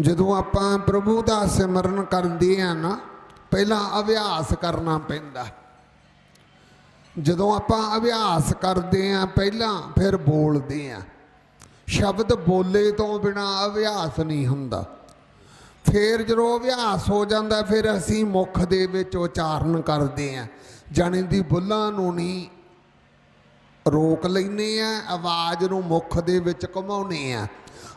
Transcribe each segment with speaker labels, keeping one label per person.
Speaker 1: ਜਦੋਂ ਆਪਾਂ ਪ੍ਰਭੂ ਦਾ ਸਿਮਰਨ ਕਰਦੇ ਆ ਨਾ, ਪਹਿਲਾਂ ਅਭਿਆਸ ਕਰਨਾ ਪੈਂਦਾ। ਜਦੋਂ ਆਪਾਂ ਅਭਿਆਸ ਕਰਦੇ ਆ, ਪਹਿਲਾਂ ਫਿਰ ਬੋਲਦੇ ਆ। ਸ਼ਬਦ ਬੋਲੇ ਤੋਂ ਬਿਨਾ ਅਭਿਆਸ ਨਹੀਂ ਹੁੰਦਾ। ਫਿਰ ਜਦੋਂ ਅਭਿਆਸ ਹੋ ਜਾਂਦਾ, ਫਿਰ ਅਸੀਂ ਮੁਖ ਦੇ ਵਿੱਚ ਉਚਾਰਨ ਕਰਦੇ ਆ। ਜਾਣੀ ਦੀ ਬੁੱਲਾਂ ਨੂੰ ਨਹੀਂ ਰੋਕ ਲੈਨੇ ਆ, ਆਵਾਜ਼ ਨੂੰ ਮੁਖ ਦੇ ਵਿੱਚ ਘੁਮਾਉਨੇ ਆ।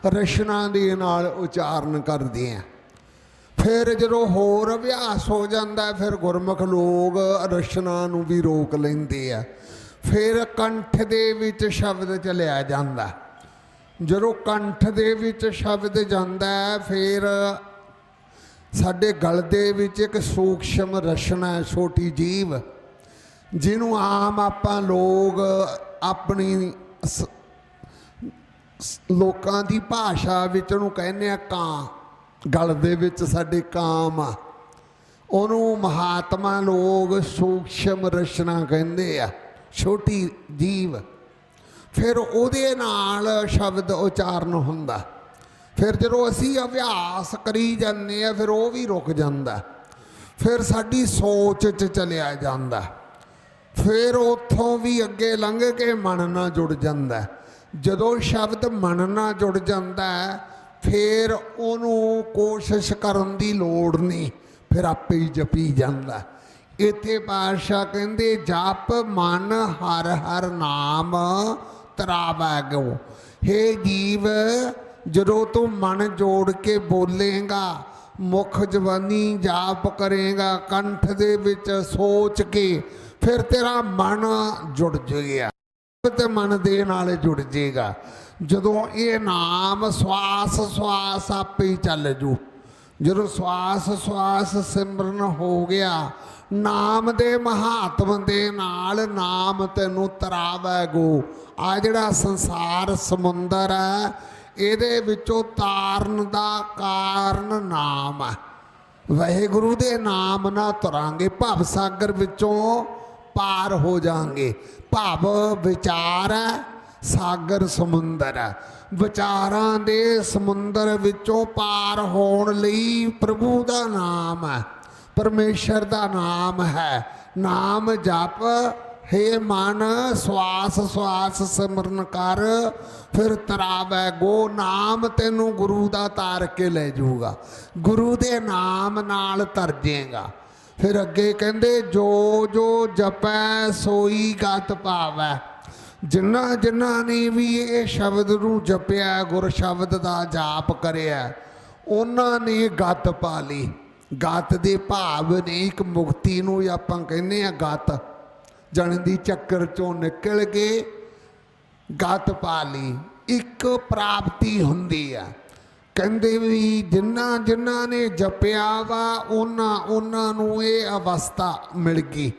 Speaker 1: ਰਸ਼ਨਾ ਦੇ ਨਾਲ ਉਚਾਰਨ ਕਰਦੇ ਆ। ਫਿਰ ਜਦੋਂ ਹੋਰ ਅਭਿਆਸ ਹੋ ਜਾਂਦਾ, ਫਿਰ ਗੁਰਮੁਖ ਲੋਕ ਰਸ਼ਨਾ ਨੂੰ ਵੀ ਰੋਕ ਲੈਂਦੇ ਆ। ਫਿਰ ਕੰਠ ਦੇ ਵਿੱਚ ਸ਼ਬਦ ਚਲਿਆ ਜਾਂਦਾ। ਜਦੋਂ ਕੰਠ ਦੇ ਵਿੱਚ ਸ਼ਬਦ ਜਾਂਦਾ, ਫਿਰ ਸਾਡੇ ਗਲ ਦੇ ਵਿੱਚ ਇੱਕ ਸੂਖਸ਼ਮ ਰਸ਼ਨਾ ਛੋਟੀ ਜੀਵ, ਜਿਹਨੂੰ ਆਮ ਆਪਾਂ ਲੋਕ ਆਪਣੀ ਸ- ਲੋਕਾਂ ਦੀ ਭਾਸ਼ਾ ਵਿੱਚ ਉਹਨੂੰ ਕਹਿੰਦੇ ਆ ਕਾਂ। ਗਲ ਦੇ ਵਿੱਚ ਸਾਡੇ ਕਾਮ ਆ। ਉਹਨੂੰ ਮਹਾਤਮਾ ਲੋਕ ਸੂਖਸ਼ਮ ਰਚਨਾ ਕਹਿੰਦੇ ਆ। ਛੋਟੀ ਜੀਵ। ਫਿਰ ਉਹਦੇ ਨਾਲ ਸ਼ਬਦ ਉਚਾਰਨ ਹੁੰਦਾ। ਫਿਰ ਜਦੋਂ ਅਸੀਂ ਅਭਿਆਸ ਕਰੀ ਜਾਂਦੇ ਆ, ਫਿਰ ਉਹ ਵੀ ਰੁਕ ਜਾਂਦਾ। ਫਿਰ ਸਾਡੀ ਸੋਚ 'ਚ ਚਲਿਆ ਜਾਂਦਾ। ਫਿਰ ਉੱਥੋਂ ਵੀ ਅੱਗੇ ਲੰਘ ਕੇ ਮਨ ਨਾਲ ਜੁੜ ਜਾਂਦਾ। ਜਦੋਂ ਸ਼ਬਦ ਮਨ ਨਾਲ ਜੁੜ ਜਾਂਦਾ ਹੈ, ਫਿਰ ਉਹਨੂੰ ਕੋਸ਼ਿਸ਼ ਕਰਨ ਦੀ ਲੋੜ ਨਹੀਂ ਫਿਰ ਆਪੇ ਹੀ ਜਪੀ ਜਾਂਦਾ ਇੱਥੇ ਪਾਤਸ਼ਾਹ ਕਹਿੰਦੇ ਜਪ ਮਨ ਹਰ ਹਰ ਨਾਮ ਤਰਾਵੈ ਗੋ ਹੇ ਜੀਵ ਜਦੋਂ ਤੂੰ ਮਨ ਜੋੜ ਕੇ ਬੋਲੇਗਾ ਮੁਖ ਜਵਾਨੀ ਜਾਪ ਕਰੇਗਾ ਕੰਠ ਦੇ ਵਿੱਚ ਸੋਚ ਕੇ ਫਿਰ ਤੇਰਾ ਮਨ ਜੁੜ ਜਾਏਗਾ। ਤੇ ਮਨ ਦੇ ਨਾਲ ਜੁੜ ਜਾਏਗਾ ਜਦੋਂ ਇਹ ਨਾਮ ਸਵਾਸ ਸਵਾਸ ਆਪੇ ਹੀ ਚੱਲ ਜੂ। ਜਦੋਂ ਸਵਾਸ ਸਵਾਸ ਸਿਮਰਨ ਹੋ ਗਿਆ, ਨਾਮ ਦੇ ਮਹਾਤਮ ਦੇ ਨਾਲ ਨਾਮ ਤੈਨੂੰ ਤਰਾਵੈ ਗੋ ਆ ਜਿਹੜਾ ਸੰਸਾਰ ਸਮੁੰਦਰ ਹੈ, ਇਹਦੇ ਵਿੱਚੋਂ ਤਾਰਨ ਦਾ ਕਾਰਨ ਨਾਮ ਹੈ। ਵਾਹਿਗੁਰੂ ਦੇ ਨਾਮ ਨਾਲ ਤੁਰਾਂਗੇ, ਭਵ ਸਾਗਰ ਵਿੱਚੋਂ ਪਾਰ ਹੋ ਜਾਾਂਗੇ। ਭਾਵ ਵਿਚਾਰ ਹੈ, ਸਾਗਰ ਸਮੁੰਦਰ ਹੈ। ਵਿਚਾਰਾਂ ਦੇ ਸਮੁੰਦਰ ਵਿੱਚੋਂ ਪਾਰ ਹੋਣ ਲਈ ਪ੍ਰਭੂ ਦਾ ਨਾਮ ਹੈ। ਪਰਮੇਸ਼ਰ ਦਾ ਨਾਮ ਹੈ। ਨਾਮ ਜਪ, ਹੇ ਮਨ, ਸਵਾਸ ਸਵਾਸ ਸਿਮਰਨ ਕਰ, ਫਿਰ ਤਰਾਵੈ ਗੋ। ਨਾਮ ਤੈਨੂੰ ਗੁਰੂ ਦਾ ਤਾਰ ਕੇ ਲੈ ਜਾਊਗਾ। ਗੁਰੂ ਦੇ ਨਾਮ ਨਾਲ ਤਰ ਜਾਏਗਾ ਫਿਰ ਅੱਗੇ ਕਹਿੰਦੇ, ਜੋ ਜੋ ਜਪੈ, ਸੋਈ ਗਤ ਪਾਵੈ ਜਿਨ੍ਹਾਂ ਜਿਨ੍ਹਾਂ ਨੇ ਵੀ ਇਹ ਸ਼ਬਦ ਨੂੰ ਜਪਿਆ, ਗੁਰ ਸ਼ਬਦ ਦਾ ਜਾਪ ਕਰਿਆ ਉਹਨਾਂ ਨੇ ਗਤ ਪਾ ਲਈ ਗਤ ਦੇ ਭਾਵ ਨੇ ਇੱਕ ਮੁਕਤੀ ਨੂੰ ਆਪਾਂ ਕਹਿੰਦੇ ਆ ਗਤ। ਜਣ ਦੀ ਚੱਕਰ ਚੋਂ ਨਿਕਲ ਕੇ ਗਤ ਪਾ ਲਈ ਇੱਕ ਪ੍ਰਾਪਤੀ ਹੁੰਦੀ ਆ। ਕਹਿੰਦੇ ਵੀ ਜਿਨ੍ਹਾਂ ਜਿਨ੍ਹਾਂ ਨੇ ਜਪਿਆ ਵਾ ਉਹਨਾਂ ਉਹਨਾਂ ਨੂੰ ਇਹ ਅਵਸਥਾ ਮਿਲ ਗਈ।